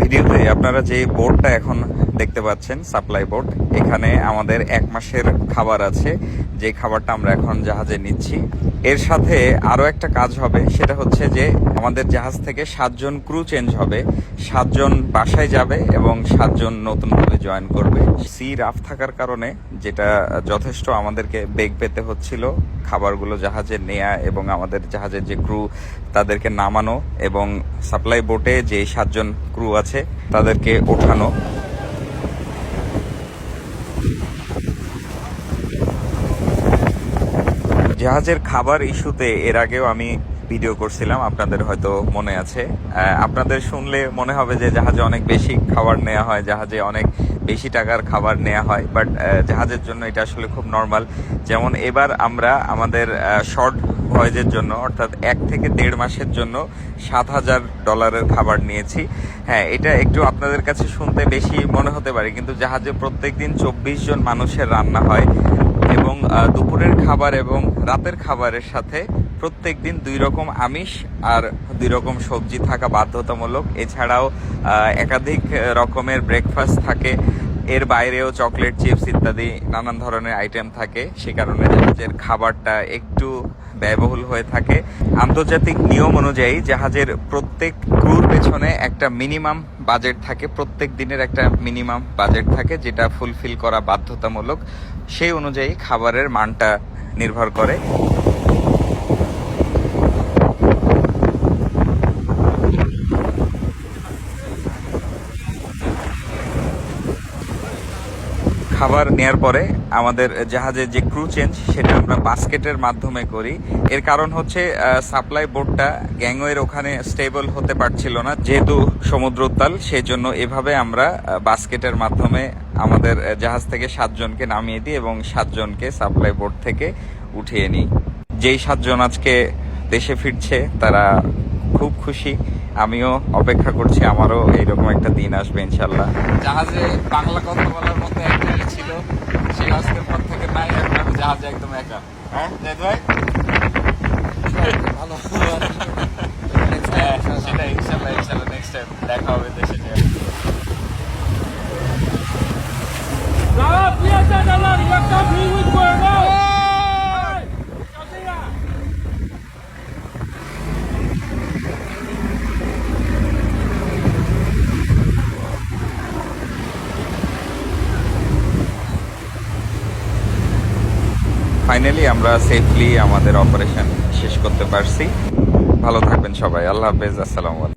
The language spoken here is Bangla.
ভিডিওতে আপনারা যে বোর্ডটা এখন দেখতে পাচ্ছেন সাপ্লাই বোর্ড এখানে আমাদের এক মাসের খাবার আছে। যে খাবারটা আমরা এখন জাহাজে নিচ্ছি। এর সাথে আরও একটা কাজ হবে, সেটা হচ্ছে যে আমাদের জাহাজ থেকে সাতজন ক্রু চেঞ্জ হবে। সাতজন বাসায় যাবে এবং সাতজন নতুনভাবে জয়েন করবে। সি রাফ থাকার কারণে যেটা যথেষ্ট আমাদেরকে বেগ পেতে হচ্ছিল, খাবারগুলো জাহাজে নেয়া এবং আমাদের জাহাজের যে ক্রু, তাদেরকে নামানো এবং সাপ্লাই বোটে যে সাতজন ক্রু আছে, তাদেরকে ওঠানো। জাহাজের খাবার ইস্যুতে এর আগেও আমি ভিডিও করছিলাম, আপনাদের হয়তো মনে আছে। আপনাদের শুনলে মনে হবে যে জাহাজে অনেক বেশি খাবার নেওয়া হয়, জাহাজে অনেক বেশি টাকার খাবার নেওয়া হয় বাট জাহাজের জন্য এটা আসলে খুব নর্মাল যেমন এবার আমরা আমাদের শর্ট ভয়েজের জন্য, অর্থাৎ এক থেকে দেড় মাসের জন্য সাত হাজার ডলারের খাবার নিয়েছি। হ্যাঁ এটা একটু আপনাদের কাছে শুনতে বেশি মনে হতে পারে, কিন্তু জাহাজে প্রত্যেকদিন চব্বিশ জন মানুষের রান্না হয়। এবং দুপুরের খাবার এবং রাতের খাবারের সাথে প্রত্যেক দিন দুই রকম আমিষ আর দুই রকম সবজি থাকা বাধ্যতামূলক। এছাড়াও একাধিক রকমের ব্রেকফাস্ট থাকে। এর বাইরেও চকলেট চিপস ইত্যাদি নানান ধরনের আইটেম থাকে। সে কারণে খাবারটা একটু ব্যয়বহুল হয়ে থাকে। আন্তর্জাতিক নিয়ম অনুযায়ী জাহাজের প্রত্যেক ক্রুর পেছনে একটা মিনিমাম বাজেট থাকে, প্রত্যেক দিনের একটা মিনিমাম বাজেট থাকে, যেটা ফুলফিল করা বাধ্যতামূলক। সেই অনুযায়ী খাবারের মানটা নির্ভর করে। খাবার নেয়ার পরে আমাদের জাহাজের যে ক্রু চেঞ্জ সেটা আমরা বাস্কেটের মাধ্যমে করি। এর কারণ হচ্ছে সাপ্লাই বোর্ডটা গ্যাংওয়ের ওখানে স্টেবল হতে পারছিল না, যেহেতু সমুদ্র উত্তাল সেই জন্য এভাবে আমরা বাস্কেটের মাধ্যমে আমাদের জাহাজ থেকে সাতজনকে নামিয়ে দিই এবং সাতজনকে সাপ্লাই বোর্ড থেকে উঠিয়ে নিই। যেই সাতজন আজকে দেশে ফিরছে, তারা খুব খুশি। আমিও অপেক্ষা করছি আমারও এইরকম একটা দিন আসবে ইনশাল্লাহ। জাহাজে বাংলা কথা বলার মতো জায়গা ছিল সে আজকের পর থেকে নাই এখন আমি জাহাজে একদম একা। হ্যাঁ ভাই? ভালো। সেটা সেটাই ইনশাল্লাহ ইনশাল্লাহ। ফাইনালি আমরা সেফলি আমাদের অপারেশন শেষ করতে পারছি। ভালো থাকবেন সবাই। আল্লাহ হাফেজ। আসসালামু আলাইকুম।